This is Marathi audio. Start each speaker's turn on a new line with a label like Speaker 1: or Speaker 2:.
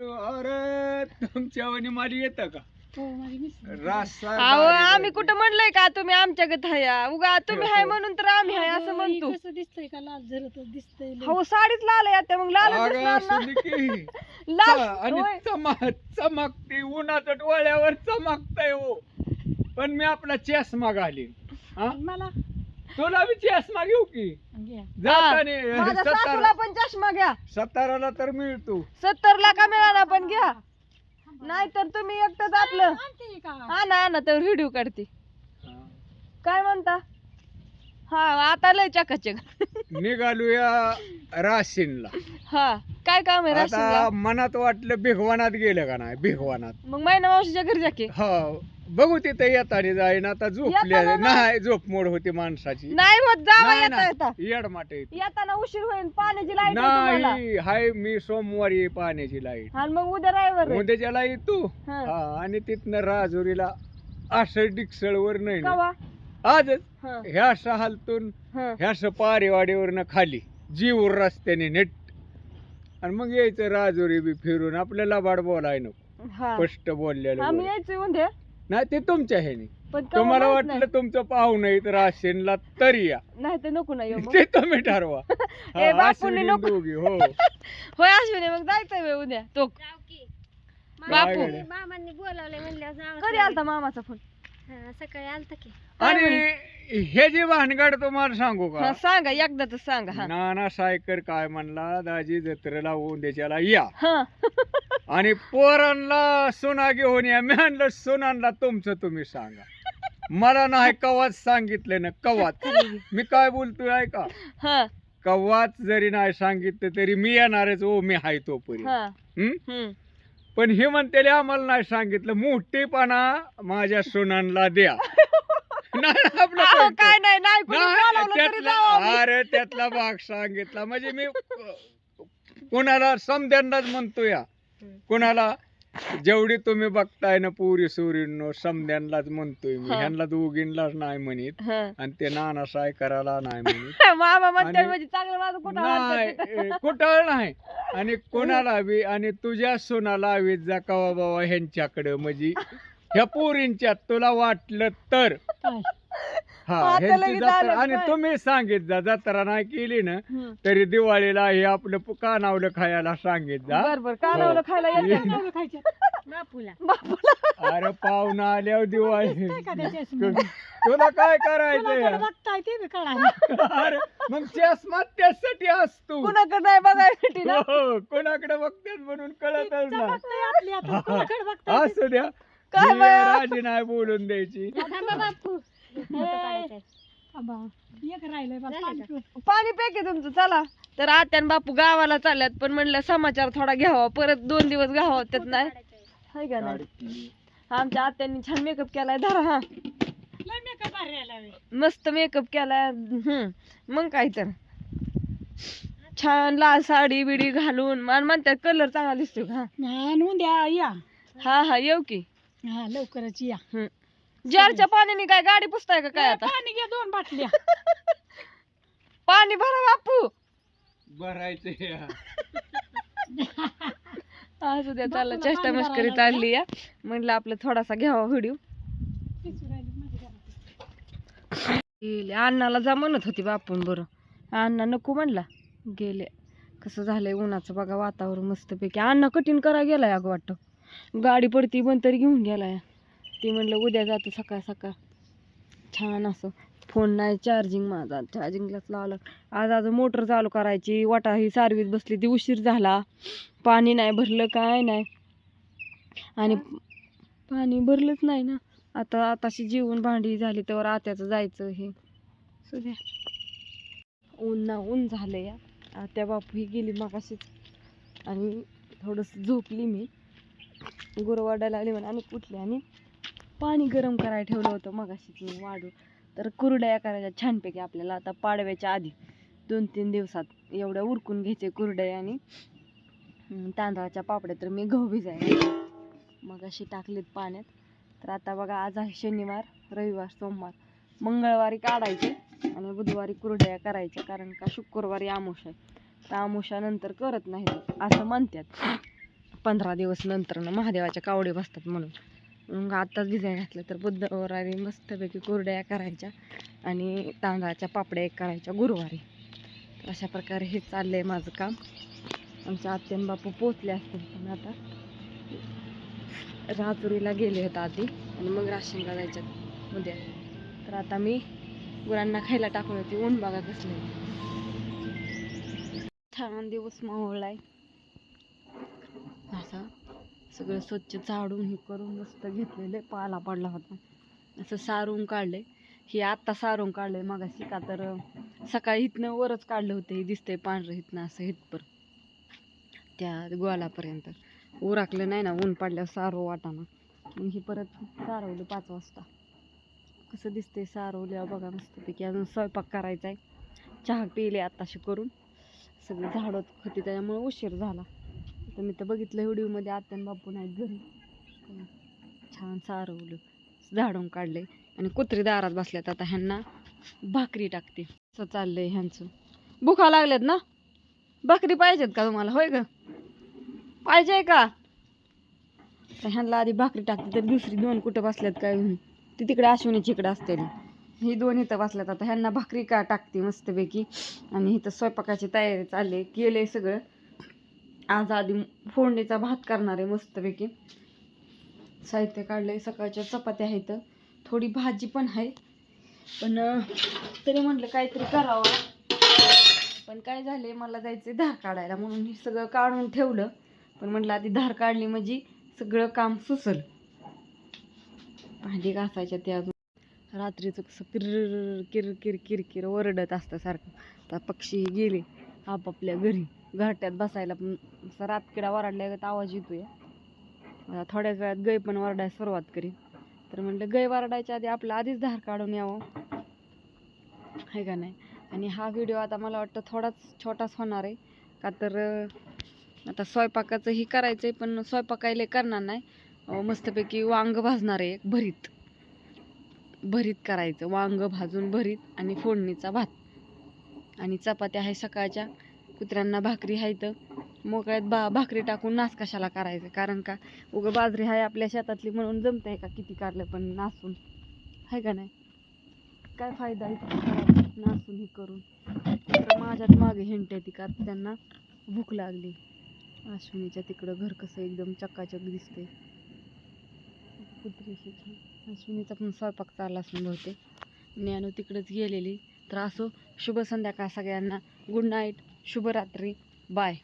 Speaker 1: अरे तुमच्या वाणी मला येतं का
Speaker 2: अहो
Speaker 1: बारीक
Speaker 2: आम्ही. कुठं म्हणलंय का तुम्ही आमच्या गत हाया उगा तुम्ही हाय म्हणून तर आम्ही हाय असं म्हणतो
Speaker 3: कसं दिसतंय का लाल झरत दिसतंय लय.
Speaker 2: हो साडीत लाल आहे आता मग लाल
Speaker 1: अगं,
Speaker 2: दिसणार ना.
Speaker 1: असू दे की.
Speaker 2: लाल
Speaker 1: चा- आणि
Speaker 2: होय.
Speaker 1: चमक चमकते उन्हाचं डोळ्यावर चमकतय हो पण मी आपला चष्मा घालीन हा?
Speaker 3: मला
Speaker 1: तुला बी चष्मा घेऊ की?
Speaker 3: घ्या.
Speaker 1: जाताने
Speaker 2: माझ्या
Speaker 1: सतारा
Speaker 2: सासूला पण चष्मा घ्या.
Speaker 1: सताराला तर मिळतो.
Speaker 2: सत्तर ला का मिळाला पण घ्या. नाहीतर तुम्ही एकटंच आपलं.
Speaker 3: आणते का
Speaker 2: आणा आणा तर व्हिडिओ काढते. काय म्हणता? हा आता लय चकाचक.
Speaker 1: निघालूया राशीनला.
Speaker 2: हा काय काम आहे
Speaker 1: आता
Speaker 2: राशीनला?
Speaker 1: मनात वाटलं भिगवानात गेलं का नाही? भिगवानात
Speaker 2: मग मैना मावशीच्या घरी जाके
Speaker 1: हो. बघू तिथे येताना जाईन. आता झोपल्या
Speaker 2: येताना नाही.
Speaker 1: नाही झोप मोड होती माणसाची.
Speaker 2: नाही होत जावा
Speaker 1: नाही,
Speaker 2: येता
Speaker 1: नाही.
Speaker 2: येता.
Speaker 1: येडमाटे
Speaker 2: येताना उशीर होईल पाण्याची लाइट
Speaker 1: नाही हाय मी सोमवारी पाण्याची लाइट.
Speaker 2: आणि मग उद्या रायवर
Speaker 1: उद्याच्या लाइट तू.
Speaker 2: हा.
Speaker 1: हा आणि तिथनं राजुरीला असं डिक्सळवर नाही ना.
Speaker 2: कवा?
Speaker 1: आजच.
Speaker 2: हा,
Speaker 1: ह्या सहालतून
Speaker 2: हा.
Speaker 1: ह्या पारेवाडीवरनं खाली जीवर रस्त्याने नेट. आणि मग यायचं राजुरी बी फिरून. आपल्याला बाड बोलाय नको.
Speaker 2: हा.
Speaker 1: स्पष्ट बोललेलं
Speaker 2: आम्ही
Speaker 1: बरं.
Speaker 2: यायचोय उद्या
Speaker 1: नाही ते तुमच्या ह्याने.
Speaker 2: पण
Speaker 1: तुम्हाला
Speaker 2: माहीत
Speaker 1: वाटलं
Speaker 2: नाही.
Speaker 1: तुमचं पाहू नाही तर राशीनला तरी या.
Speaker 2: नाही तर नको ना येऊ मग.
Speaker 1: ते तुम्ही ठरवा.
Speaker 2: ए,
Speaker 1: हा,
Speaker 2: बापूंनी नको.
Speaker 1: दोघी हो.
Speaker 2: होय अश्विनी मग जायचंय बे उद्या. तो. बापू?
Speaker 3: मामांनी बोलावले म्हणल्यावर
Speaker 2: कधी आलता मामाचा फोन?
Speaker 3: सकाळी आलता की.
Speaker 2: काय
Speaker 1: आणि हे जे भानगड तुम्हाला सांगू
Speaker 2: हा
Speaker 1: का
Speaker 2: सांगा एकदाच सांगा हा.
Speaker 1: नाना सायकर काय म्हणला दाजी जत्रेला उद्याच्याला या.
Speaker 2: हा.
Speaker 1: आणि पोरांना सोना घेऊन या. मी म्हणलं सोनांना तुमचं तुम्ही सांगा. मला नाही कवाच सांगितलं ना कवाच. मी काय बोलतोय ऐका.
Speaker 2: हा.
Speaker 1: कवाच जरी नाही सांगितलं तरी मी येणारच ओ मी हाय
Speaker 2: हं? हम्म.
Speaker 1: पण हे म्हणतेले आम्हाला नाही सांगितलं. मोठेपणा माझ्या सोनांना द्या. नाही, आपलं
Speaker 2: अहो,
Speaker 1: कळतं.
Speaker 2: काय नाही नाही कोणी
Speaker 1: नाही,
Speaker 2: बोलावलं तरी
Speaker 1: त्यातला
Speaker 2: जाऊ आम्ही.
Speaker 1: अरे त्यातला भाग सांगितला. म्हणजे मी कोणाला समद्यांनाच म्हणतो या कोणाला? जेवढी तुम्ही बघताय ना पुरी सुरींनो समद्यांनाच म्हणतोय मी. ह्यांना दोघींनाच नाही म्हणित. आणि ते नाना साय करायला नाही म्हणित.
Speaker 2: मामा म्हणजे चांगलं माझं कुठं
Speaker 1: नाही कुठं आणि कोणाला बी आणि तुझ्या सोनाला बी जा कवा बाबा ह्यांच्याकडं. म्हणजे ह्या पोरींच्यात तुला वाटलं तर. हा
Speaker 2: आता
Speaker 1: ह्यांची
Speaker 2: लगेच
Speaker 1: जत्रा
Speaker 2: आलं
Speaker 1: आणि? तुम्ही सांगित जा जत्रा नाही केली ना. तरी दिवाळीला हे आपलं प- कानावलं खायला सांगित जा
Speaker 2: बर बर कानावलं
Speaker 1: हो.
Speaker 2: खायला येतं
Speaker 3: बापूला
Speaker 2: बापूला
Speaker 1: अरे पाहुणा आल्यावर दिवाळी? तुला काय करायचं
Speaker 3: कोणाकडे
Speaker 1: या?
Speaker 3: बघताय ते बी कळालं
Speaker 1: अरे मग चष्मा त्यासाठी असतो
Speaker 2: कुणाकडे नाही ना
Speaker 1: हो, कोणाकडे बघतात म्हणून कळतच नाही
Speaker 3: चमक नाही आपली आता कोणाकडे बघताय ते?
Speaker 1: असू द्या
Speaker 2: काय बाया?
Speaker 1: राजी नाही बोलून द्यायची
Speaker 3: थांबा बापू पाणी
Speaker 2: पेके तुमचं चला. तर आत्यान बापू गावाला चालल्यात पण म्हणलं समाचार थोडा घ्यावा परत दोन दिवस घ्यावा त्यात नाही. हाय का नाही? आमच्या आत्यांनी छान मेकअप केलाय धरा. हा. मस्त मेकअप केलाय हम्म. मग काय तर. छान लाल साडी बिडी घालून मान म्हणतात कलर चांगला दिसतो का?
Speaker 3: उद्या या.
Speaker 2: हा हा येऊ की.
Speaker 3: हा लवकरच या.
Speaker 2: हम्म. जारच्या पाण्याने काय गाडी पुसताय का काय आता?
Speaker 3: पाणी घ्या दोन बाटल्या.
Speaker 2: पाणी भरा बापू.
Speaker 1: भरायचं
Speaker 2: असू द्या चाललं
Speaker 3: बापूला
Speaker 2: चेष्टा
Speaker 3: पाणी
Speaker 2: मस्करी
Speaker 3: भरायला
Speaker 2: चालली या. म्हणलं आपलं थोडासा घ्यावा व्हिडिओ. गेले अण्णाला जा म्हणत होती बापून बरं. अण्णा नको म्हणला. गेले. कसं झालंय उन्हाचं बघा वातावरण मस्तपैकी. अण्णा कठीण करा गेलाय अगं वाटतं. गाडी पडती पण तरी घेऊन गेलाय. ती म्हणलं उद्या जातो सकाळ सकाळ. छान असं. फोन नाही चार्जिंग माझा. चार्जिंगलाच लावला आज आज मोटर चालू करायची. वाटा ही सारवीत बसली. ती उशीर झाला. पाणी नाही भरलं काय नाही. आणि पाणी भरलंच नाही ना. आता आताशी जेवण भांडी झाली तर आत्याचं जायचं हे. सध्या ऊन ना ऊन झालं या आत्या बापू ही गेली मागाशीच. आणि थोडंसं झोपली मी. गुरवाडायला आली म्हणून आणि कुठली आणि पाणी गरम करायला ठेवलं होतं मगाशीच मी वाढू. तर कुरड्या करायच्या छानपैकी आपल्याला. आता पाडव्याच्या आधी दोन तीन दिवसात एवढ्या उरकून घ्यायचे कुरड्या आणि तांदळाच्या पापड्या. तर मी गहू भिजायला मग अशी टाकलीत पाण्यात. तर आता बघा आज आहे शनिवार रविवार सोमवार. मंगळवारी काढायचे आणि बुधवारी कुरड्या करायच्या. कारण का शुक्रवारी आमोश आहे. तर आमोशानंतर करत नाही असं म्हणतात. पंधरा दिवस नंतर महादेवाच्या कावडे बसतात म्हणून. मग आत्ताच भिजाय घातलं तर बुधवारी मस्तपैकी कुरड्या करायच्या आणि तांदळाच्या पापड्या एक करायच्या गुरुवारी. अशा प्रकारे हे चाललं आहे माझं काम. आमच्या आत्यान बापू पोचले असतील पण आता राजुरीला गेले होते आधी आणि मग राशनला जायच्यात उद्या. तर आता मी गुरांना खायला टाकून होती ऊन बघा कसले छान दिवस मावळलाय. असा. सगळं स्वच्छ झाडून हे करून मस्त घेतलेलं पाला पडला होता. असं सारून काढले. हे आत्ता सारून काढले मग का तर सकाळी इथनं वरच काढलं होतं हे दिसतंय पांढरं इथनं असं हितपर त्या गोलापर्यंत. उराकलं नाही ना ऊन पडल्यावर सारो वाटाणा. मग हे परत सारवलं पाच वाजता. कसं दिसतंय सारवलं बघा मस्तपैकी. अजून स्वयंपाक करायचा आहे चहा पिले आत्ताशी करून. सगळी झाडं होती त्याच्यामुळे उशीर झाला. तर मी तर बघितलं व्हिडिओमध्ये आत्यान बापू नाहीत घरी. छान सारवलं. झाडून काढले आणि कुत्री दारात बसल्यात आता ह्यांना भाकरी टाकते. असं चाललंय ह्यांचं. भुका लागल्यात ना? भाकरी पाहिजेत का तुम्हाला? होय ग? पाहिजे का? तर ह्यांना आधी भाकरी टाकते तर दुसरी दोन कुठं बसल्यात काय ती तिकडे अश्विनीची इकडे असते ही दोन इथं बसल्यात. आता ह्यांना भाकरी का टाकते मस्तपैकी. आणि इथं स्वयंपाकाची तयारी चालली केले सगळं. आज आधी फोडणीचा भात करणार आहे मस्तपैकी. साहित्य काढलंय सकाळच्या चपात्या आहेत. थोडी भाजी पण आहे. पण तरी म्हटलं काहीतरी करावं. पण काय झाले मला जायचं धार काढायला म्हणून हे सगळं काढून ठेवलं. पण म्हटलं आधी धार काढली म्हणजे सगळं काम सुसल. भांडी घासायच्या ते अजून. रात्रीचं कसं किर किर किर किर किर ओरडत असतं सारखं. आता पक्षी गेले आपापल्या घरी. घरट्यात बसायला पण असं रातकिडा वरडल्यागत आवाज येतो आता थोड्याच वेळात गाय पण वरडायला सुरुवात करीन तर म्हटलं गाय वरडायच्या आधी आपलं आधीच धार काढून यावं. आहे का नाही? आणि हा व्हिडिओ आता मला वाटतं थोडाच छोटाच होणार आहे. का तर आता स्वयंपाकाचंही करायचं आहे पण स्वयंपाकायला करणार नाही. मस्तपैकी वांग भाजणार आहे एक भरीत. भरीत करायचं. वांग भाजून भरीत आणि फोडणीचा भात. आणि चपात्या आहे सकाळच्या. कुत्र्यांना भाकरी आहे तर मोकळ्यात बा भाकरी टाकून नास कशाला करायचं? कारण का? उगं बाजरी आहे आपल्या शेतातली म्हणून जमतंय का किती काढलं पण नासून? आहे का नाही? काय फायदा आहे नासून हे करून? तर माझ्यात मागे हिंट ती का? त्यांना भूक लागली. अश्विनीच्या तिकडं घर कसं एकदम चक्काचक दिसते कुत्रीशी छान. अश्विनीचा पण स्वयंपाक चालला असून बहुतेक. ज्ञानू तिकडंच गेलेली. तर असो शुभ संध्याकाळ सगळ्यांना. गुड नाईट शुभरात्री. बाय.